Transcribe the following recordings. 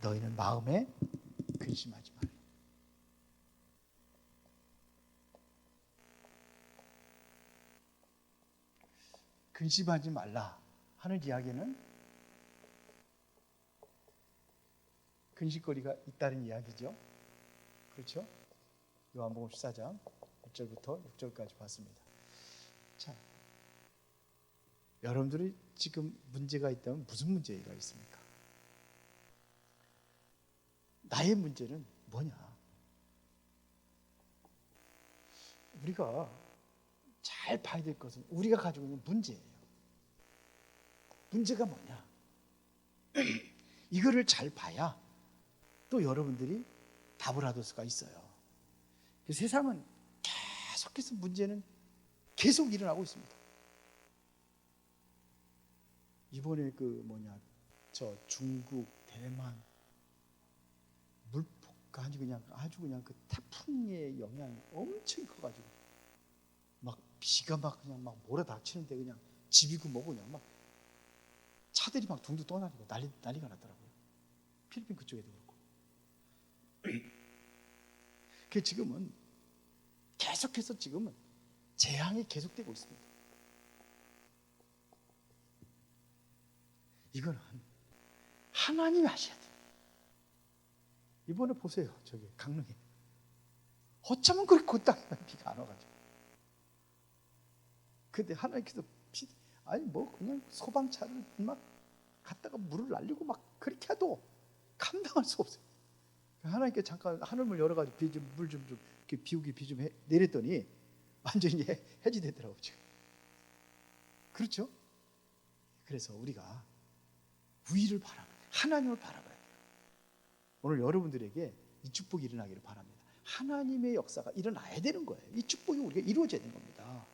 너희는 마음에 근심하지 말라. 근심하지 말라 하는 이야기는 근심거리가 있다는 이야기죠. 그렇죠? 요한복음 14장 1절부터 6절까지 봤습니다. 자, 여러분들이 지금 문제가 있다면 무슨 문제가 있습니까? 나의 문제는 뭐냐? 우리가 잘 봐야 될 것은 우리가 가지고 있는 문제예요. 문제가 뭐냐? 이거를 잘 봐야 또 여러분들이 답을 얻을 수가 있어요. 그 세상은 계속해서 문제는 계속 일어나고 있습니다. 이번에 그 뭐냐 저 중국 대만 물폭간이 그냥 아주 그냥 그 태풍의 영향이 엄청 커가지고 막 비가 막 그냥 막 몰아닥치는데 그냥 집이고 뭐고 그냥 막 차들이 막 둥둥 떠나니까 난리 난리가 났더라고요. 필리핀 그쪽에도 그렇고. 그 지금은 계속해서 지금은 재앙이 계속되고 있습니다. 이거는 하나님이 하셔야 돼요. 이번에 보세요. 저기 강릉에. 어쩌면 그렇게 곧땅에 비가 안 와가지고. 근데 하나님께서 비, 아니 뭐 그냥 소방차를 막 갖다가 물을 날리고 막 그렇게 해도 감당할 수 없어요. 하나님께 잠깐 하늘문 열어가지고 비좀물좀 좀 비우기 비 좀 내렸더니 완전히 해- 해지되더라고요 지금. 그렇죠? 그래서 우리가 위를 바라 하나님을 돼요. 오늘 여러분들에게 이 축복이 일어나기를 바랍니다. 하나님의 역사가 일어나야 되는 거예요. 이 축복이 우리가 이루어져야 되는 겁니다.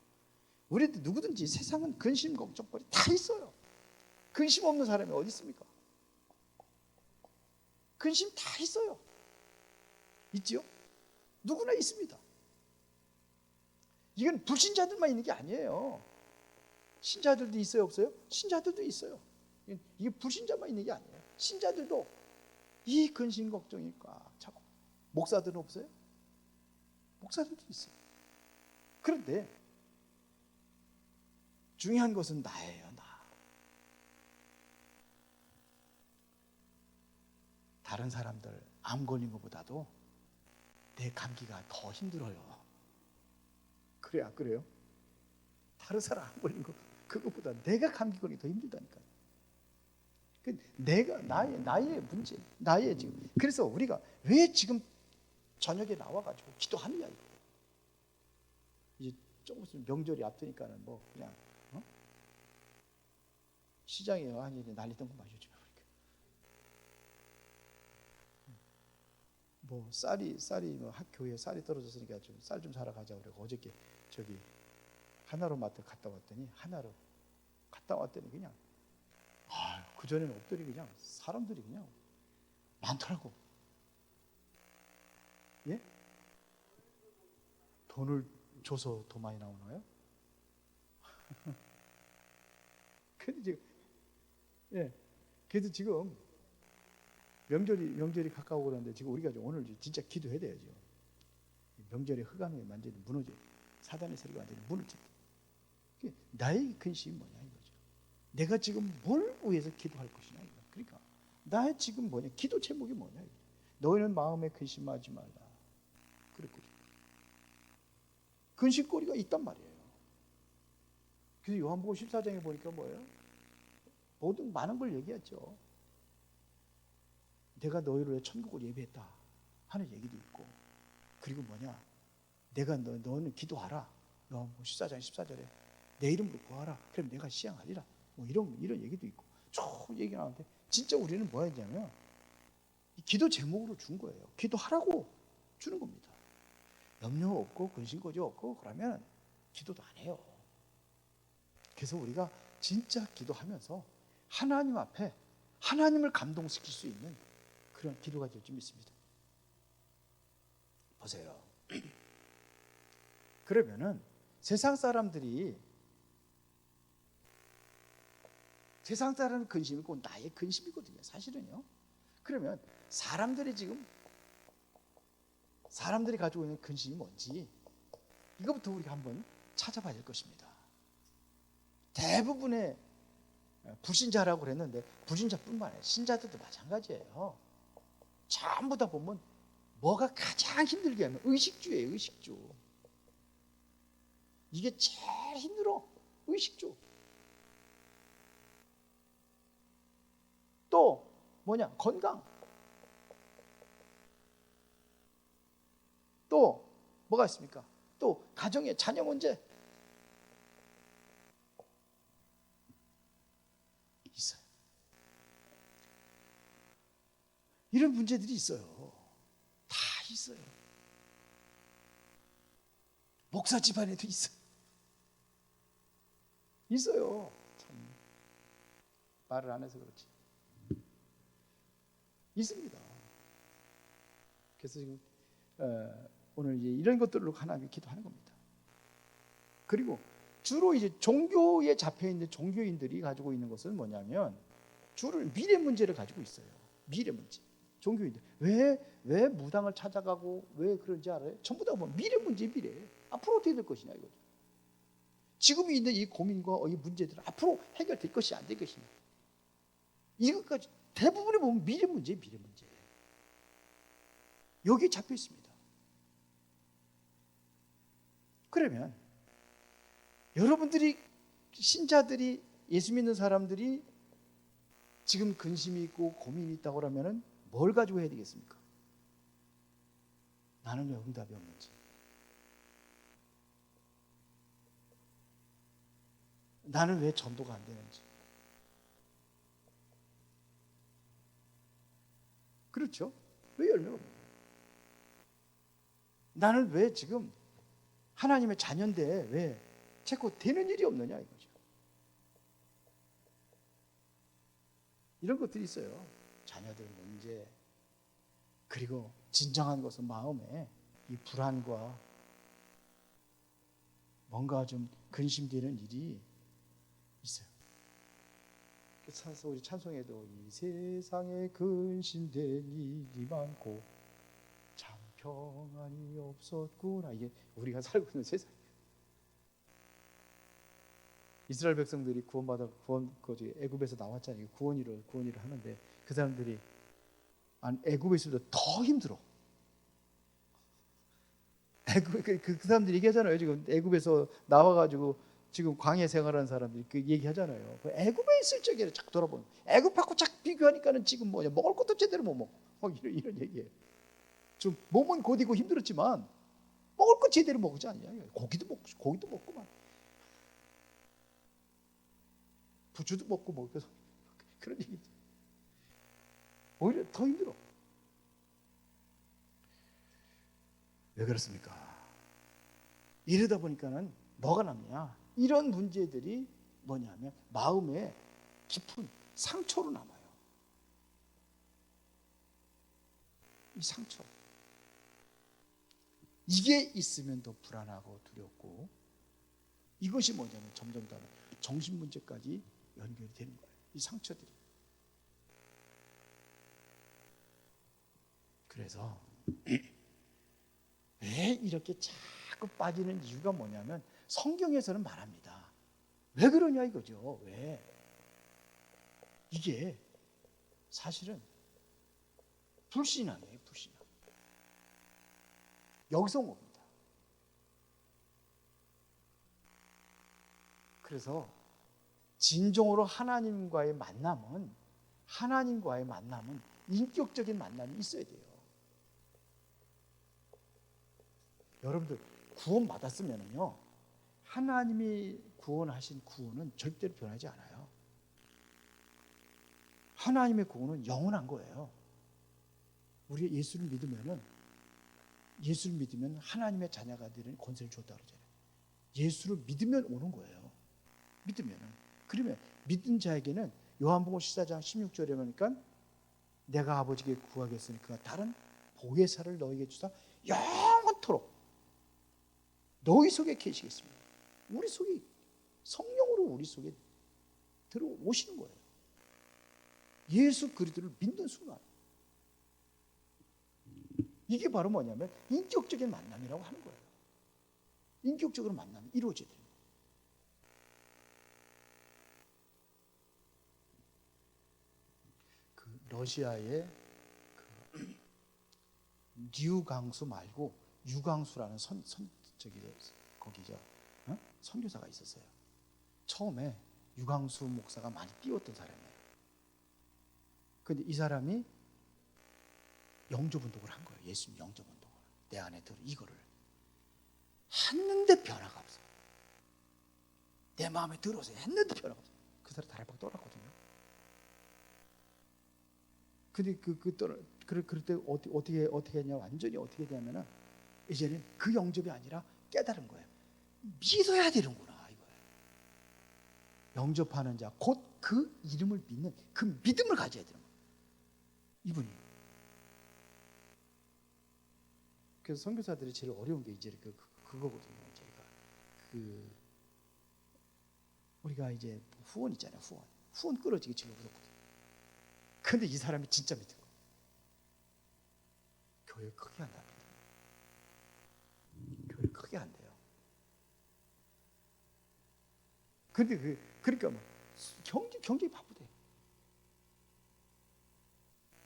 우리한테 누구든지 세상은 근심 걱정거리 다 있어요. 근심 없는 사람이 어디 있습니까? 근심 다 있어요. 있지요? 누구나 있습니다. 이건 불신자들만 있는 게 아니에요. 신자들도 있어요, 없어요? 신자들도 있어요. 이게 불신자만 있는 게 아니에요. 신자들도 이 근심 걱정이 꽉 차고 목사들은 없어요? 목사들도 있어요. 그런데 중요한 것은 나예요, 나. 다른 사람들 암 걸린 것보다도 내 감기가 더 힘들어요. 그래, 안 그래요? 다른 사람 암 걸린 거 그것보다 내가 감기 걸리기 더 힘들다니까요. 그 내가 나의 나의 문제, 나의 지금 그래서 우리가 왜 지금 저녁에 나와가지고 기도하느냐 이거. 이제 조금 있으면 명절이 앞두니까는 뭐 그냥 어? 시장에 아니 난리던 거 마셔주면 이렇게. 뭐 쌀이 쌀이 뭐 학교에 쌀이 떨어졌으니까 좀 쌀 좀 사러 가자 그러고 어저께 저기 하나로 마트 갔다 왔더니 하나로 갔다 왔더니 그냥 아, 그 전에는 없더니 그냥 사람들이 그냥 많더라고. 예? 돈을 줘서 더 많이 나오나요? 근데 지금 예, 그래도 지금 명절이 명절이 가까우고 그러는데 지금 우리가 좀 오늘 진짜 기도해야 돼야죠. 명절의 흑암이 완전히 무너져. 사단의 세력이 완전히 무너져. 나의 근심이 뭐냐 이거죠. 내가 지금 뭘 위해서 기도할 것이냐. 그러니까 나의 지금 뭐냐 기도 제목이 뭐냐. 너희는 마음에 근심하지 말라. 그랬거든. 근심거리가 있단 말이에요. 그래서 요한복음 14장에 보니까 뭐예요? 모든 많은 걸 얘기했죠. 내가 너희를 천국을 예비했다 하는 얘기도 있고 그리고 뭐냐 내가 너, 너는 기도하라 요한복음 14장 14절에 내 이름으로 구하라 그럼 내가 시행하리라 뭐 이런 이런 얘기도 있고 쭉 얘기 나오는데 진짜 우리는 뭐 했냐면 이 기도 제목으로 준 거예요 기도하라고 주는 겁니다 염려 없고 근심거리 없고 그러면 기도도 안 해요 그래서 우리가 진짜 기도하면서 하나님 앞에 하나님을 감동시킬 수 있는 그런 기도가 될 줄 믿습니다. 보세요. 그러면은 세상 사람들이 세상 사람은 근심이 고 나의 근심이거든요. 사실은요. 그러면 사람들이 지금 사람들이 가지고 있는 근심이 뭔지 이거부터 우리가 한번 찾아봐야 될 것입니다. 대부분의 불신자라고 그랬는데 불신자뿐만 아니라 신자들도 마찬가지예요. 전부 다 보면 뭐가 가장 힘들게 하면 의식주예요, 의식주. 이게 제일 힘들어, 의식주. 또 뭐냐, 건강. 또 뭐가 있습니까? 또 가정의 자녀 문제. 있어요. 이런 문제들이 있어요. 다 있어요. 목사 집안에도 있어요. 있어요. 참 말을 안 해서 그렇지. 있습니다. 그래서 지금 어, 오늘 이제 이런 것들로 하나님께 기도하는 겁니다. 그리고 주로 이제 종교에 잡혀 있는 종교인들이 가지고 있는 것은 뭐냐면 주로 미래 문제를 가지고 있어요. 미래 문제. 종교인들 왜 왜 무당을 찾아가고 왜 그런지 알아요? 전부 다 뭐 미래 문제 미래. 앞으로 어떻게 될 것이냐 이거죠. 지금 있는 이 고민과 이 문제들은 앞으로 해결될 것이 안 될 것이냐. 이것까지 대부분이 보면 미래 문제 미래 문제. 여기 잡혀 있습니다. 그러면 여러분들이 신자들이 예수 믿는 사람들이 지금 근심이 있고 고민이 있다고 하면은 뭘 가지고 해야 되겠습니까? 나는 왜 응답이 없는지. 나는 왜 전도가 안 되는지. 그렇죠? 왜 열매가 없는 거예요? 나는 왜 지금 하나님의 자녀인데 왜 자꾸 되는 일이 없느냐 이거죠. 이런 것들이 있어요. 자녀들 문제 그리고 진정한 것은 마음에 이 불안과 뭔가 좀 근심되는 일이. 그래서 우리 찬송에도 이 세상에 근심된 일이 많고 참 평안이 없었구나 이게 우리가 살고 있는 세상. 이스라엘 백성들이 구원받아 구원 그 애굽에서 나왔잖아요. 구원일을 구원일을 하는데 그 사람들이 안 애굽에 때더 힘들어. 애굽 그, 그, 그 사람들이 얘기하잖아요. 지금 애굽에서 나와가지고 지금 광야 생활하는 사람들이 그 얘기하잖아요. 그 애굽에 있을 적에 자꾸 돌아보는. 애굽하고 쫙 비교하니까는 지금 뭐냐 먹을 것도 제대로 못 먹어. 뭐 이런 이런 얘기예요. 좀 몸은 고디고 힘들었지만 먹을 거 제대로 먹지 않냐? 고기도 먹고 고기도 먹고만. 부추도 먹고 뭐 그래서 그런 얘기. 오히려 더 힘들어. 왜 그렇습니까? 이러다 보니까는 뭐가 남냐? 이런 문제들이 뭐냐면 마음에 깊은 상처로 남아요. 이 상처. 이게 있으면 더 불안하고 두렵고 이것이 뭐냐면 점점 더 정신 문제까지 연결이 되는 거예요. 이 상처들이. 그래서 왜 이렇게 자꾸 빠지는 이유가 뭐냐면 성경에서는 말합니다. 왜 그러냐 이거죠. 왜? 이게 사실은 불신앙이에요, 불신앙. 여기서 온 겁니다. 그래서 진정으로 하나님과의 만남은 하나님과의 만남은 인격적인 만남이 있어야 돼요. 여러분들 구원 받았으면요 하나님이 구원하신 구원은 절대로 변하지 않아요. 하나님의 구원은 영원한 거예요. 우리가 예수를 믿으면은 예수를 믿으면 하나님의 자녀가 되는 권세를 줬다 그러잖아요. 예수를 믿으면 오는 거예요. 믿으면은 그러면 믿은 자에게는 요한복음 14장 16절에 보니까 내가 아버지께 구하겠으니까 다른 보혜사를 너에게 주사 영원토록 너희 속에 계시겠습니다. 우리 속에 성령으로 우리 속에 들어오시는 거예요. 예수 그리스도를 믿는 순간 이게 바로 뭐냐면 인격적인 만남이라고 하는 거예요. 인격적으로 만남이 이루어져야 돼요. 그 러시아의 그 류강수 말고 유강수라는 선, 선 저기 거기죠 어? 선교사가 있었어요. 처음에 유강수 목사가 많이 띄웠던 사람이에요. 근데 이 사람이 영접 운동을 한 거예요. 예수님 영접 운동을 내 안에 들어 이거를 했는데 변화가 없어요. 내 마음에 들어서 했는데 변화가 없어요. 그 사람 다리팍 떠났거든요. 근데 그그 떠나 그럴 그럴 때 어떻게 어떻게 어떻게 했냐 완전히 어떻게 되냐면은 이제는 그 영접이 아니라 깨달은 거예요. 믿어야 되는구나 이거예요. 영접하는 자 곧 그 이름을 믿는 그 믿음을 가져야 되는. 이분이. 그래서 선교사들이 제일 어려운 게 이제 그, 그 그거거든요. 저희가 그 우리가 이제 후원 있잖아요. 후원. 후원 끌어지기 제일 어렵거든요. 근데 이 사람이 진짜 믿은 거예요. 교회 크게 한답니다. 교회 크게 한대요. 근데 그 그러니까 뭐 경제 경제 바쁘대.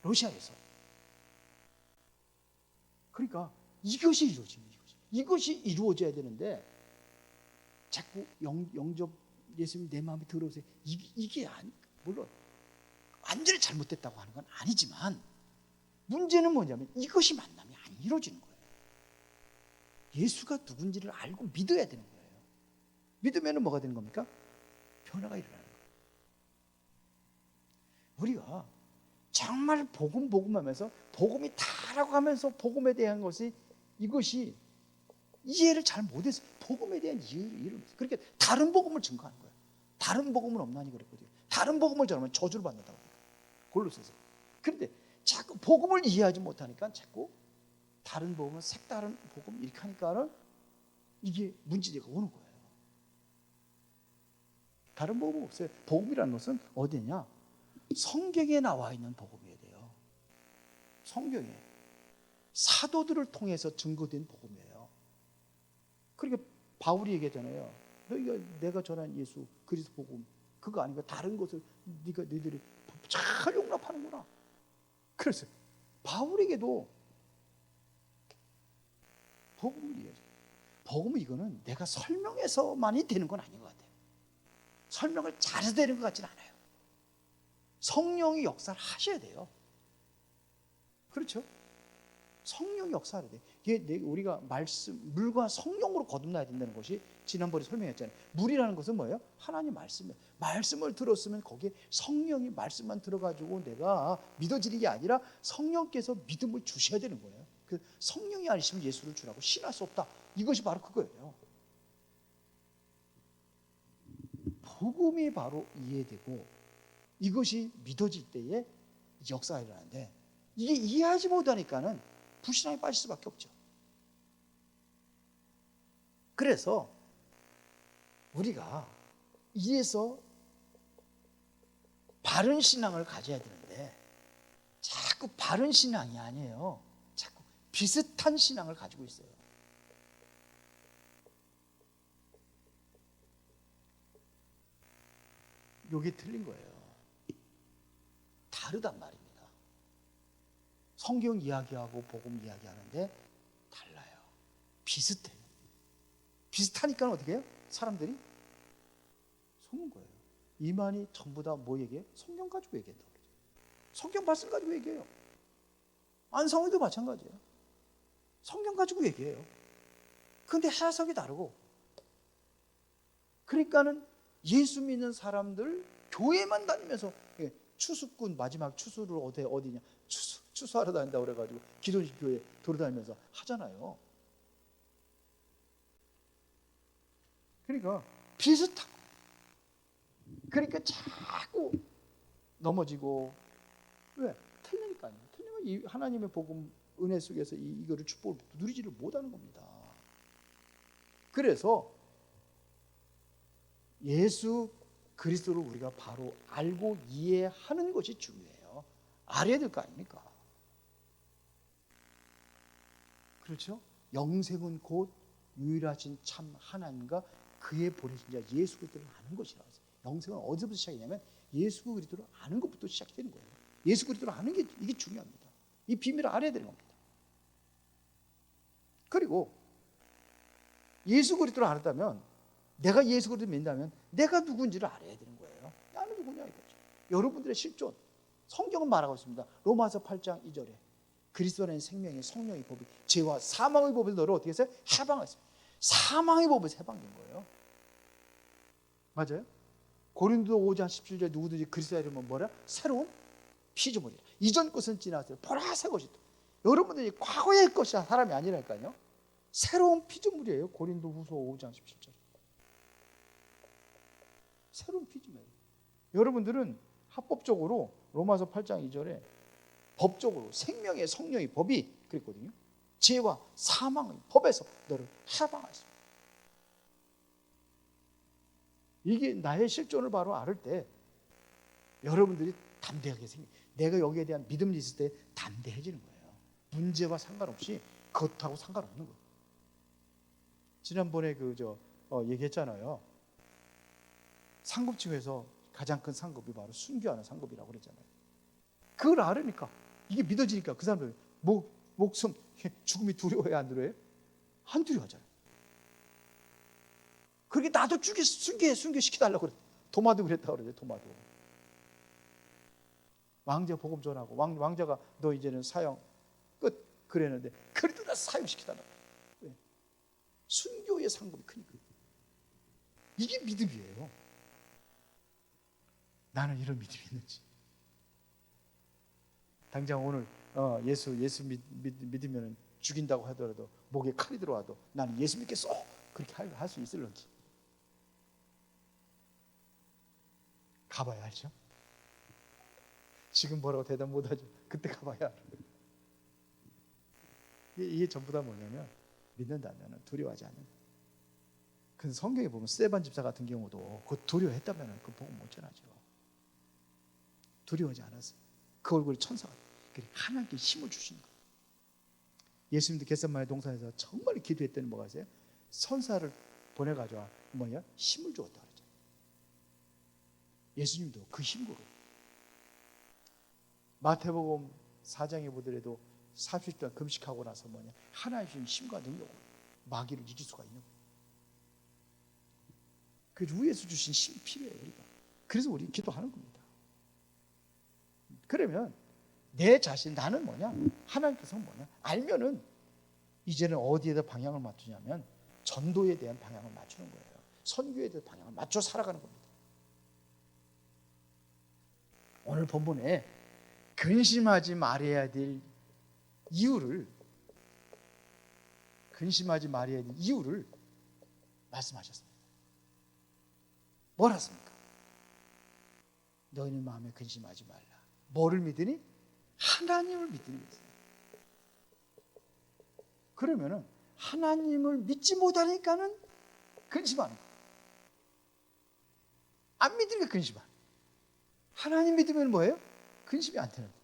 러시아에서. 그러니까 이것이 이루어지는 이것이 이것이 이루어져야 되는데 자꾸 영, 영접 예수님 내 마음에 들어오세요. 이게, 이게 아니 물론 완전히 잘못됐다고 하는 건 아니지만 문제는 뭐냐면 이것이 만남이 안 이루어지는 거예요. 예수가 누군지를 알고 믿어야 되는 거예요. 믿으면 뭐가 되는 겁니까? 변화가 일어나는 거예요. 우리가 정말 복음 복음 하면서 복음이 다라고 하면서 복음에 대한 것이 이것이 이해를 잘 못해서 복음에 대한 이해를 이해를 못해서 그렇게 다른 복음을 증거하는 거예요. 다른 복음은 없나니 그랬거든요. 다른 복음을 전하면 저주를 받는다고 골로새서. 그런데 자꾸 복음을 이해하지 못하니까 자꾸 다른 복음은 색다른 복음 이렇게 하니까는 이게 문제가 오는 거예요. 다른 복음 없어요. 복음이라는 것은 어디냐? 성경에 나와 있는 복음이어야 돼요. 성경에 사도들을 통해서 증거된 복음이에요. 그러니까 바울이 얘기하잖아요. 너희가 내가 전한 예수 그리스도 복음 그거 아니고 다른 것을 네가 너희들이 잘 용납하는구나. 그래서 바울에게도 복음을 이해하죠. 복음은 이거는 내가 설명해서만이 되는 건 아닌 것 같아요. 설명을 잘해서 되는 것 같지는 않아요. 성령이 역사를 하셔야 돼요. 그렇죠? 성령이 역사를 돼. 이게 우리가 말씀 물과 성령으로 거듭나야 된다는 것이 지난번에 설명했잖아요. 물이라는 것은 뭐예요? 하나님 말씀. 말씀을 들었으면 거기에 성령이 말씀만 들어가지고 내가 믿어지는 게 아니라 성령께서 믿음을 주셔야 되는 거예요. 그 성령이 아니시면 예수를 주라고 신할 수 없다. 이것이 바로 그거예요. 복음이 바로 이해되고 이것이 믿어질 때에 역사가 일어나는데 이게 이해하지 못하니까는 불신앙에 빠질 수밖에 없죠. 그래서 우리가 이에서 바른 신앙을 가져야 되는데 자꾸 바른 신앙이 아니에요. 자꾸 비슷한 신앙을 가지고 있어요. 요게 틀린 거예요. 다르단 말입니다. 성경 이야기하고 복음 이야기하는데 달라요. 비슷해요. 비슷하니까 어떻게 해요? 사람들이 속는 거예요. 이만이 전부 다 뭐 얘기해? 성경 가지고 얘기한다 그러죠. 성경 말씀 가지고 얘기해요. 안성우도 마찬가지예요. 성경 가지고 얘기해요. 근데 해석이 다르고 그러니까는 예수 믿는 사람들 교회만 다니면서 예, 추수꾼 마지막 추수를 어디 어디냐 추수 추수하러 다닌다 그래가지고 기존식 교회 돌아다니면서 하잖아요. 그러니까 비슷하고 그러니까 자꾸 넘어지고 왜 틀리니까요. 틀리면 이 하나님의 복음 은혜 속에서 이, 이거를 축복을 누리지를 못하는 겁니다. 그래서 예수 그리스도를 우리가 바로 알고 이해하는 것이 중요해요. 알아야 될 거 아닙니까? 그렇죠? 영생은 곧 유일하신 참 하나님과 그의 보내신 자 예수 그리스도를 아는 것이라고 했어요. 영생은 어디서부터 시작이냐면 예수 그리스도를 아는 것부터 시작되는 거예요. 예수 그리스도를 아는 게 이게 중요합니다. 이 비밀을 알아야 되는 겁니다. 그리고 예수 그리스도를 알았다면 내가 예수 그리스도를 믿는다면 내가 누군지를 알아야 되는 거예요. 나는 누구냐 이거죠. 여러분들의 실존 성경은 말하고 있습니다. 로마서 8장 2절에 그리스도 안에 생명의 성령의 법이 죄와 사망의 법을 너를 어떻게 했어요? 해방했어요. 사망의 법에서 해방된 거예요. 맞아요? 고린도 5장 17절에 누구든지 그리스도의 이름은 뭐라? 새로운 피조물이라. 이전 것은 지났어요. 보라 새 것이 또. 여러분들이 과거의 것이 사람이 아니라니까요. 새로운 피조물이에요. 고린도 후서 5장 17절. 새로운 피조물이에요. 여러분들은 합법적으로 로마서 8장 2절에 법적으로 생명의 성령의 법이 그랬거든요. 죄와 사망의 법에서 너를 해방하십니다. 이게 나의 실존을 바로 알을 때 여러분들이 담대하게 생겨. 내가 여기에 대한 믿음이 있을 때 담대해지는 거예요. 문제와 상관없이 그것하고 상관없는 거예요. 지난번에 그저 어, 얘기했잖아요. 상급층에서 가장 큰 상급이 바로 순교하는 상급이라고 그랬잖아요. 그걸 알으니까 이게 믿어지니까 그 사람들 목 목숨 죽음이 두려워해 안 두려워해? 안 두려워하잖아요. 그렇게 나도 순교해 순교 시켜달라고 그래. 도마도 그랬다 그러죠. 도마도. 왕자 복음 전하고 왕, 왕자가 너 이제는 사형 끝 그랬는데 그래도 나 사형시키달라고. 왜? 순교의 상급이 크니까. 이게 믿음이에요. 나는 이런 믿음이 있는지. 당장 오늘 어, 예수 예수 믿, 믿, 믿 으면 죽인다고 하더라도 목에 칼이 들어와도 나는 예수 믿겠어. 그렇게 할 수 있을런지. 가봐야 알죠. 지금 뭐라고 대답 못하죠. 그때 가봐야. 이게, 전부 다 뭐냐면 믿는다면 두려워하지 않는. 그 성경에 보면 스테반 집사 같은 경우도 그 두려워했다면 그 복음 못 전하죠. 두려워하지 않았어요. 그 얼굴이 천사가. 하나님께 힘을 주시는 거예요. 예수님도 겟세마네 동산에서 정말 기도했더니 뭐가 있어요? 선사를 보내가지고 뭐냐 힘을 주었다 그러죠. 예수님도 그 힘으로 마태복음 4장에 보더라도 30일 금식하고 나서 뭐냐 하나님 주신 힘과 능력으로 마귀를 이길 수가 있는 거예요. 그 위에서 주신 힘이 필요해요 우리가. 그래서 우리 기도하는 겁니다. 그러면 내 자신 나는 뭐냐? 하나님께서 뭐냐? 알면은 이제는 어디에다 방향을 맞추냐면 전도에 대한 방향을 맞추는 거예요. 선교에 대한 방향을 맞춰 살아가는 겁니다. 오늘 본문에 근심하지 말아야 될 이유를 근심하지 말아야 될 이유를 말씀하셨습니다. 뭐라 습니까 너희는 마음에 근심하지 말라. 뭐를 믿으니? 하나님을 거예요. 그러면은 하나님을 믿지 못하니까는 근심하는 거예요. 안 믿으니까 근심하는 거예요. 하나님 믿으면 뭐예요? 근심이 안 되는 거예요.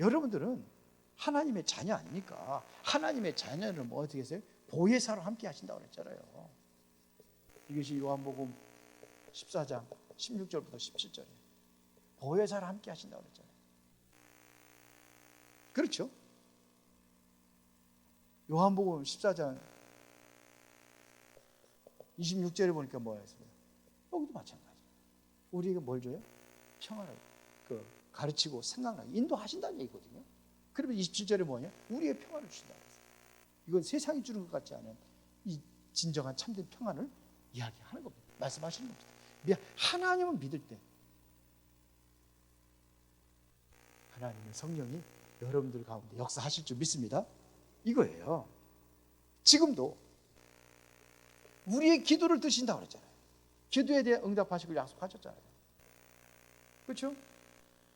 여러분들은 하나님의 자녀 아닙니까? 하나님의 자녀는 뭐 어떻게 했어요? 보혜사로 함께 하신다고 그랬잖아요. 이것이 요한복음 14장 16절부터 17절이에요. 보혜사를 함께 하신다고 그랬잖아요. 그렇죠? 요한복음 14장 26절에 보니까 뭐가 있습니다. 여기도 마찬가지. 우리에게 뭘 줘요? 평안을 그 가르치고 생각나게 인도하신다는 얘기거든요. 그러면 27절에 뭐냐? 우리의 평안을 주신다. 이건 세상이 주는 것 같지 않은 이 진정한 참된 평안을 이야기하는 겁니다. 말씀하시는 겁니다. 하나님을 믿을 때 하나님의 성령이 여러분들 가운데 역사하실 줄 믿습니다. 이거예요. 지금도 우리의 기도를 드신다고 그랬잖아요. 기도에 대해 응답하시고 약속하셨잖아요. 그렇죠?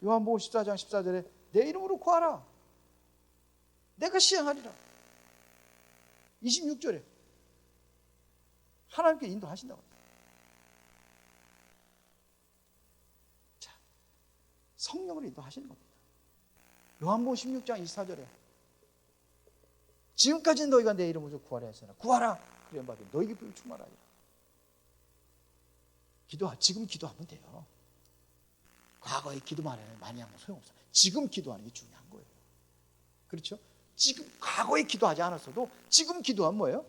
요한복음 14장 14절에 내 이름으로 구하라. 내가 시행하리라. 26절에 하나님께 인도하신다고. 자, 성령으로 인도하시는 겁니다. 요한복음 16장 24절에 지금까지 너희가 내 이름으로 구하라 했으나 구하라. 그래 받으 너희에게 불 충만하리라. 기도 지금 기도하면 돼요. 과거에 기도 많이 많이 하면 소용없어. 지금 기도하는 게 중요한 거예요. 그렇죠? 지금 과거에 기도하지 않았어도 지금 기도하면 뭐예요?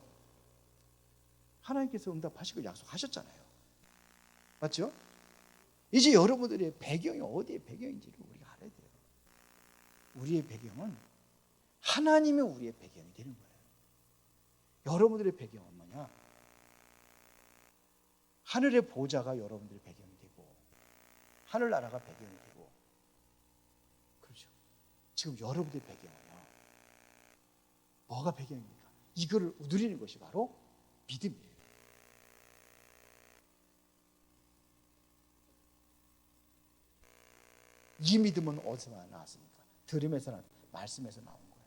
하나님께서 응답하시고 약속하셨잖아요. 맞죠? 이제 여러분들의 배경이 어디에 배경인지를 우리가. 우리의 배경은 하나님이 우리의 배경이 되는 거예요. 여러분들의 배경은 뭐냐? 하늘의 보좌가 여러분들의 배경이 되고 하늘나라가 배경이 되고 그렇죠. 지금 여러분들의 배경은요. 뭐가 배경입니까? 이거를 누리는 것이 바로 믿음이에요. 이 믿음은 어디서 나왔습니까? 들음에서는 말씀에서 나온 거예요.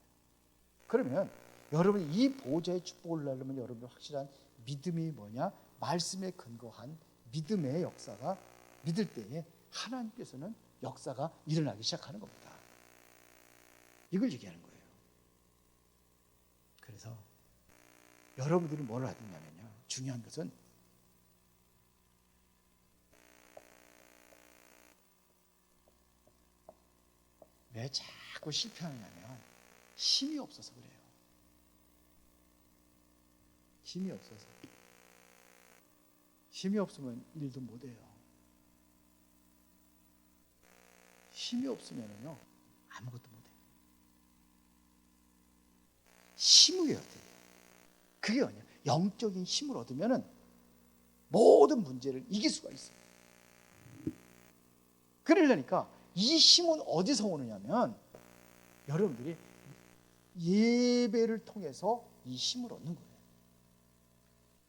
그러면 여러분 이 보좌의 축복을 누리려면 여러분 확실한 믿음이 뭐냐? 말씀에 근거한 믿음의 역사가 믿을 때에 하나님께서는 역사가 일어나기 시작하는 겁니다. 이걸 얘기하는 거예요. 그래서 여러분들이 뭘 하느냐면요. 중요한 것은 왜 자꾸 실패하느냐면 힘이 없어서 그래요. 힘이 없어서. 힘이 없으면 일도 못 해요. 힘이 없으면요 아무것도 못 해요. 힘을 얻어야 돼요. 그게 뭐냐? 영적인 힘을 얻으면은 모든 문제를 이길 수가 있어요. 그러려니까 이 힘은 어디서 오느냐면 여러분들이 예배를 통해서 이 힘을 얻는 거예요.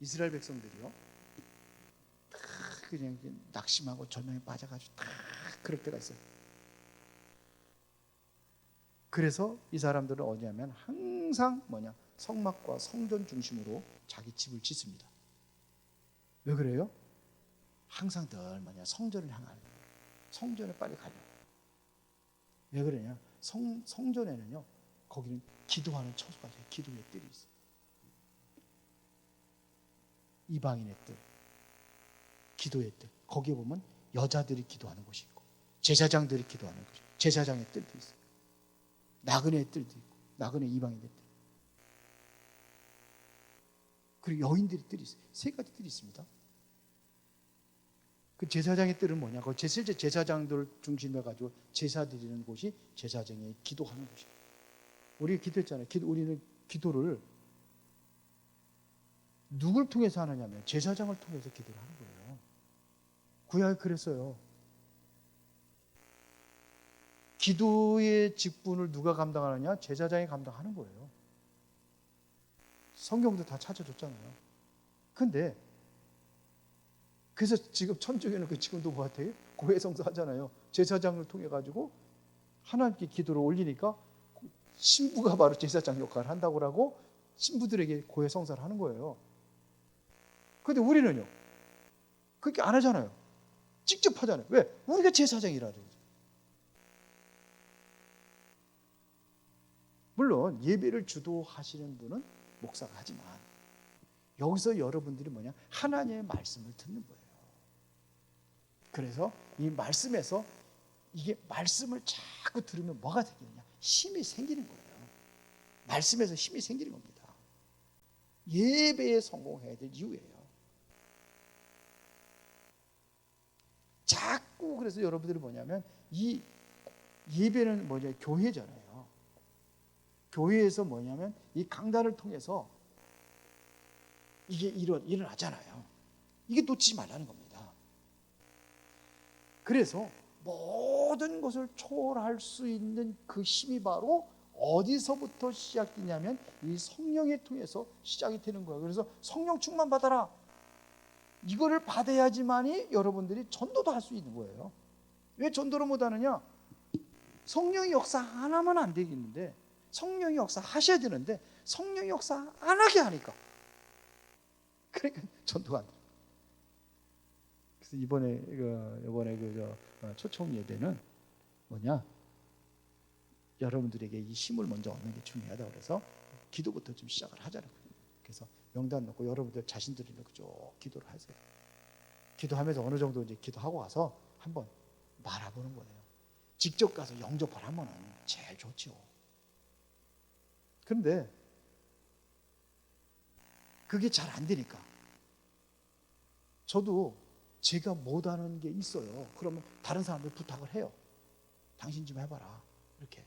이스라엘 백성들이요. 다 그냥 낙심하고 절망에 빠져가지고 다 그럴 때가 있어요. 그래서 이 사람들은 어디냐면 항상 뭐냐 성막과 성전 중심으로 자기 집을 짓습니다. 왜 그래요? 항상 늘 뭐냐 성전을 거예요. 성전에 빨리 가려고. 왜 그러냐? 성, 성전에는요, 거기는 기도하는 처소가 있어요. 기도의 뜰이 있어요. 이방인의 뜰, 기도의 뜰. 거기에 보면 여자들이 기도하는 곳이 있고, 제사장들이 기도하는 곳이 있고, 제사장의 뜰도 있어요. 나그네의 뜰도 있고, 나그네 이방인의 뜰. 그리고 여인들의 뜰이 있어요. 세 가지 뜰이 있습니다. 그 제사장의 뜰은 뭐냐? 그 실제 제사장들 중심해 가지고 제사 드리는 곳이 제사장의 기도하는 곳이에요. 우리 기도했잖아요. 기도, 우리는 기도를 누굴 통해서 하느냐면 제사장을 통해서 기도를 하는 거예요. 구약에 그랬어요. 기도의 직분을 누가 감당하느냐? 제사장이 감당하는 거예요. 성경도 다 찾아줬잖아요. 근데 그래서 지금 천주교는 그 지금도 뭐 같아요? 고해성사 하잖아요. 제사장을 통해 가지고 하나님께 기도를 올리니까 신부가 바로 제사장 역할을 한다고 하고 신부들에게 고해성사를 하는 거예요. 근데 우리는요. 그렇게 안 하잖아요. 직접 하잖아요. 왜? 우리가 제사장이라 그러죠. 물론 예배를 주도하시는 분은 목사가 하지만 여기서 여러분들이 뭐냐? 하나님의 말씀을 듣는 거예요. 그래서 이 말씀에서 이게 말씀을 자꾸 들으면 뭐가 생기느냐? 힘이 생기는 거예요. 말씀에서 힘이 생기는 겁니다. 예배에 성공해야 될 이유예요. 자꾸 그래서 여러분들이 뭐냐면 이 예배는 뭐냐? 교회잖아요. 교회에서 뭐냐면 이 강단을 통해서 이게 일어, 일어나잖아요. 이게 놓치지 말라는 겁니다. 그래서 모든 것을 초월할 수 있는 그 힘이 바로 어디서부터 시작되냐면 이 성령에 통해서 시작이 되는 거예요. 그래서 성령 충만 받아라. 이거를 받아야지만이 여러분들이 전도도 할 수 있는 거예요. 왜 전도를 못 하느냐? 성령이 역사 안 하면 안 되겠는데 성령이 역사 하셔야 되는데 성령이 역사 안 하게 하니까 그러니까 전도가 안 돼. 그래서 이번에 그 이번에 그 저, 초청 예배는 뭐냐? 여러분들에게 이 힘을 먼저 얻는 게 중요하다 그래서 기도부터 좀 시작을 거예요. 그래서 명단 놓고 여러분들 자신들이 놓고 쭉 기도를 하세요. 기도하면서 어느 정도 이제 기도하고 와서 한번 말아보는 거예요. 직접 가서 영접을 하면은 제일 좋죠. 그런데 그게 잘 안 되니까 저도 제가 못하는 게 있어요. 그러면 다른 사람들 부탁을 해요. 당신 좀 해봐라. 이렇게.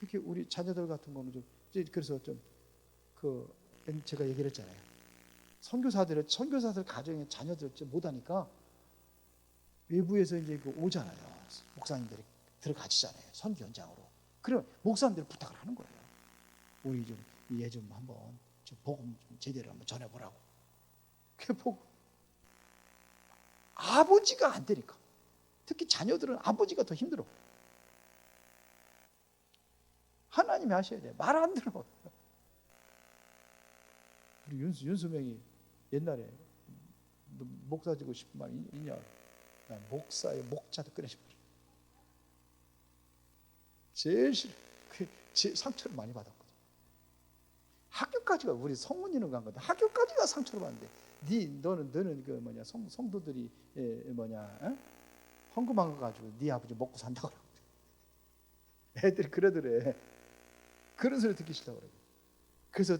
특히 우리 자녀들 같은 거는 좀 그래서 좀 그 제가 얘기를 했잖아요. 선교사들을 선교사들 가정에 자녀들 좀 못하니까 외부에서 이제 그 오잖아요. 목사님들이 들어가시잖아요. 선교 현장으로. 그러면 목사님들 부탁을 하는 거예요. 우리 좀 한번 좀 복음 좀 제대로 한번 전해보라고. 그 복. 아버지가 안 되니까. 특히 자녀들은 아버지가 더 힘들어. 하나님이 하셔야 돼. 말 안 들어. 우리 윤수 윤수명이 옛날에 너 목사 지고 싶은 말 있- 있냐? 나 목사의 목자도 끊어지 말. 제일 싫어. 그제 상처를 많이 받았거든. 학교까지가 우리 성문이는 간 건데 학교까지가 상처를 받는데 네 너는 너는 그 뭐냐 성 성도들이 예, 뭐냐 어? 헌금한 거 가지고 네 아버지 먹고 산다고 그러고 애들이 그러더래. 그런 소리 듣기 싫다고 그래. 그래서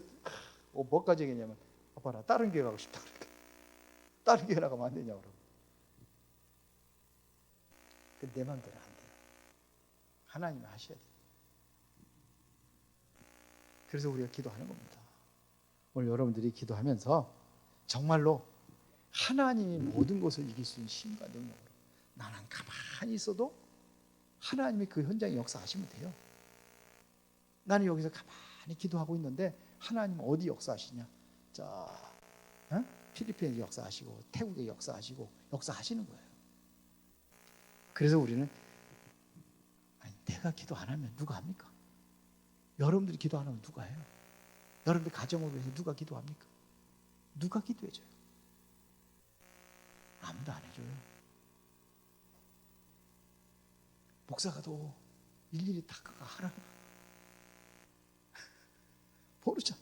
어, 뭐까지 얘기했냐면 아빠 나 다른 교회 가고 싶다 그러니까 다른 교회 나가면 안 되냐고 그러고 그내 마음대로 안 돼요. 하나님이 하셔야 돼요. 그래서 우리가 기도하는 겁니다. 오늘 여러분들이 기도하면서 정말로 하나님이 모든 것을 이길 수 있는 힘과 능력으로 나는 가만히 있어도 하나님이 그 현장에 역사하시면 돼요. 나는 여기서 가만히 기도하고 있는데 하나님 어디 역사하시냐? 자, 어? 필리핀에 역사하시고 태국에 역사하시고 역사하시는 거예요. 그래서 우리는 아니, 내가 기도 안 하면 누가 합니까? 여러분들이 기도 안 하면 누가 해요? 여러분들 가정을 위해서 누가 기도합니까? 누가 기도해줘요? 아무도 안 해줘요. 목사가 도 일일이 다 그거 하라. 모르잖아.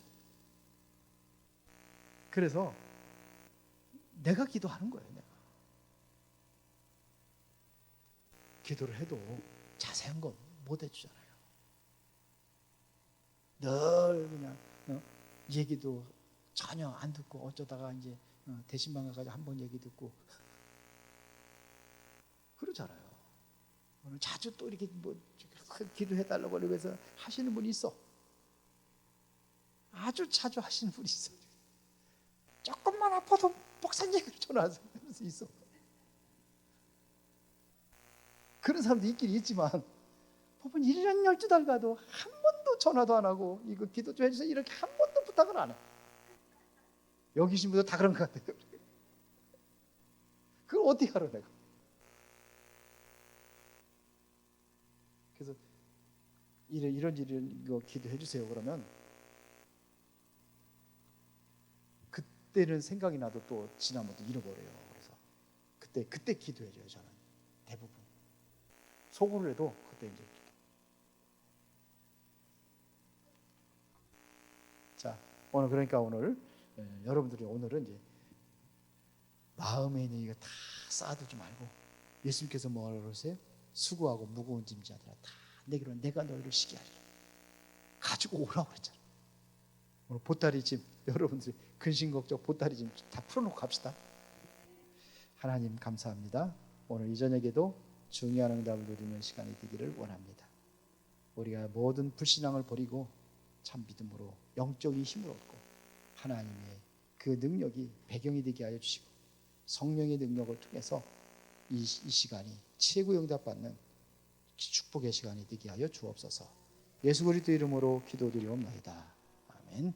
그래서 내가 기도하는 거예요. 내가. 기도를 해도 자세한 건 못 해주잖아요. 늘 그냥 어? 얘기도 전혀 안 듣고 어쩌다가 이제 어, 대신방 가가지고 한 번 얘기 듣고 그러잖아요. 오늘 자주 또 이렇게 뭐 기도해 달라고 그래서 하시는 분이 있어. 아주 자주 하시는 분이 있어. 조금만 아파도 목사님을 전화하면서 있어. 그런 사람도 있긴 있지만 보면 1년 12달 가도 한 번도 전화도 안 하고 이거 기도 좀 해주세요 이렇게 한 번도 부탁을 안 해. 여기 계신 분들 다 그런 것 같아요. 그걸 어떻게 알아 내가. 그래서 이런 이런 이런 거 기도해 주세요 그러면 그때는 생각이 나도 또 지나면 또 잃어버려요. 그래서 그때 그때 기도해 줘요 저는 대부분 속으로 해도 그때 이제 자 오늘 그러니까 오늘 예, 여러분들이 오늘은 이제 마음에 있는 이거 다 쌓아두지 말고 예수님께서 뭐라고 그러세요? 수고하고 무거운 짐자들아 다 내게로 내가 너희를 쉬게 하리라. 가지고 오라고 그랬잖아. 오늘 보따리 짐 여러분들이 근심 걱정 보따리 짐 다 풀어놓고 갑시다. 하나님 감사합니다. 오늘 이 저녁에도 중요한 응답을 누리는 시간이 되기를 원합니다. 우리가 모든 불신앙을 버리고 참 믿음으로 영적인 힘을 얻고 하나님의 그 능력이 배경이 되게 하여 주시고 성령의 능력을 통해서 이, 이 시간이 최고 응답받는 축복의 시간이 되게 하여 주옵소서. 예수 그리스도 이름으로 기도드리옵나이다. 아멘.